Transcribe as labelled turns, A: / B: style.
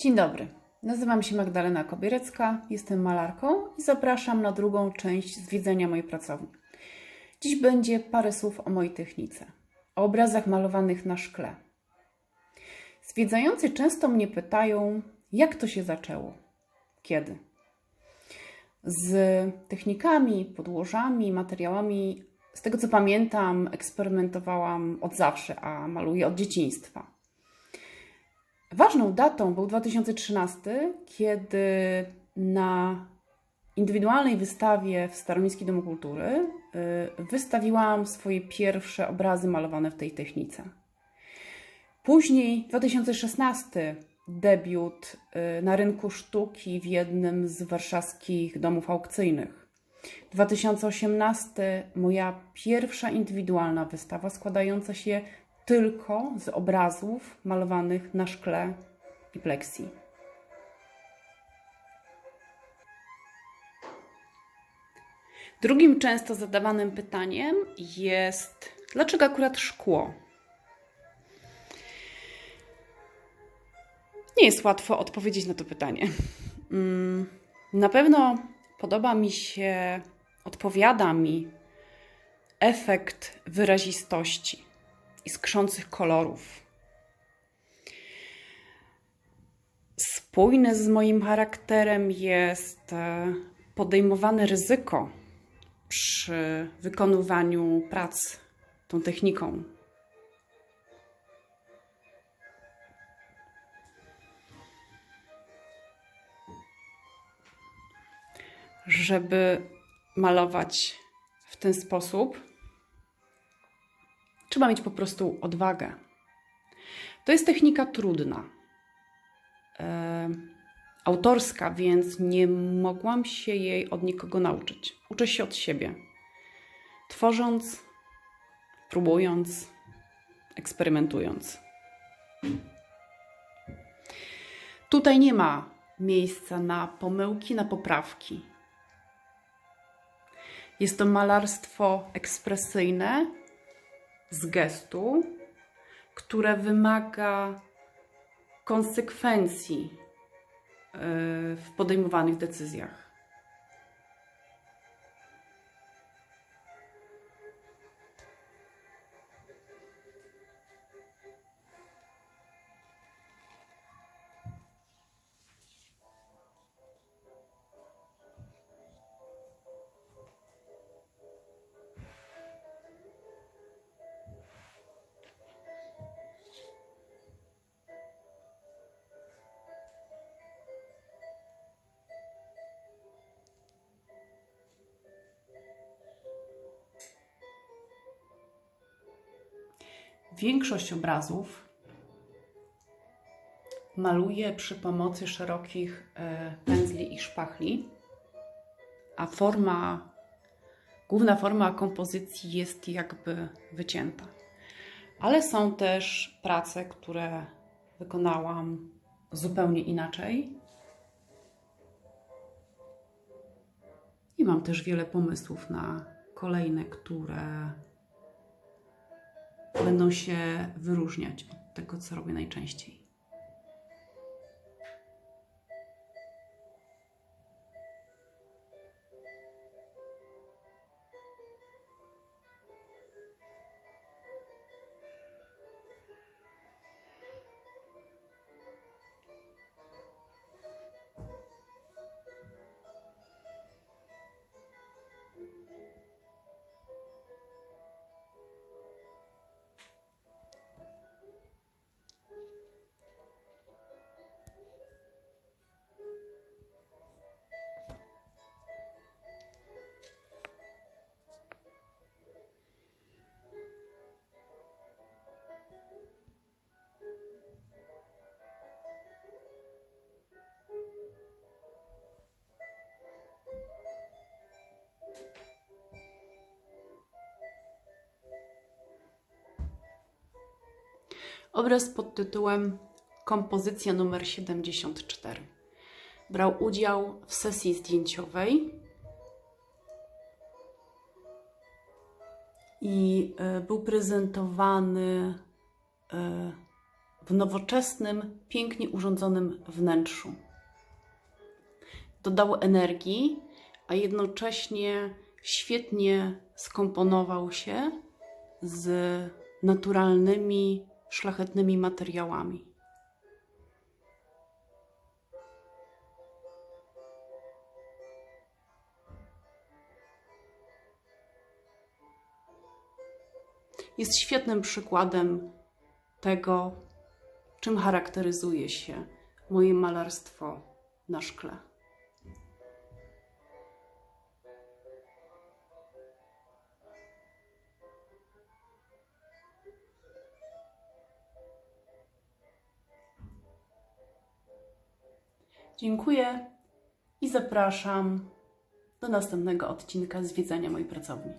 A: Dzień dobry. Nazywam się Magdalena Kobierecka, jestem malarką i zapraszam na drugą część zwiedzania mojej pracowni. Dziś będzie parę słów o mojej technice, o obrazach malowanych na szkle. Zwiedzający często mnie pytają, jak to się zaczęło, kiedy. Z technikami, podłożami, materiałami, z tego co pamiętam, eksperymentowałam od zawsze, a maluję od dzieciństwa. Ważną datą był 2013, kiedy na indywidualnej wystawie w Staromiejskim Domu Kultury y, wystawiłam swoje pierwsze obrazy malowane w tej technice. Później, 2016, debiut y, na rynku sztuki w jednym z warszawskich domów aukcyjnych. 2018 moja pierwsza indywidualna wystawa składająca się tylko z obrazów malowanych na szkle i pleksji. Drugim często zadawanym pytaniem jest, dlaczego akurat szkło? Nie jest łatwo odpowiedzieć na to pytanie. Mm, na pewno podoba mi się, odpowiada mi efekt wyrazistości i skrzących kolorów. Spójne z moim charakterem jest e, podejmowane ryzyko przy wykonywaniu prac tą techniką. Żeby malować w ten sposób, Trzeba mieć po prostu odwagę. To jest technika trudna, e, autorska, więc nie mogłam się jej od nikogo nauczyć. Uczę się od siebie, tworząc, próbując, eksperymentując. Tutaj nie ma miejsca na pomyłki, na poprawki. Jest to malarstwo ekspresyjne, z gestu, które wymaga konsekwencji e, w podejmowanych decyzjach. Większość obrazów maluję przy pomocy szerokich e, pędzli i szpachli, a forma, główna forma kompozycji jest jakby wycięta. Ale są też prace, które wykonałam zupełnie inaczej. I mam też wiele pomysłów na kolejne, które będą się wyróżniać od tego, co robię najczęściej. Obraz pod tytułem Kompozycja numer 74. Brał udział w sesji zdjęciowej i e, był prezentowany e, w nowoczesnym, pięknie urządzonym wnętrzu. Dodało energii, a jednocześnie świetnie skomponował się z naturalnymi, szlachetnymi materiałami. Jest świetnym przykładem tego, czym charakteryzuje się moje malarstwo na szkle. Dziękuję i zapraszam do następnego odcinka zwiedzania mojej pracowni.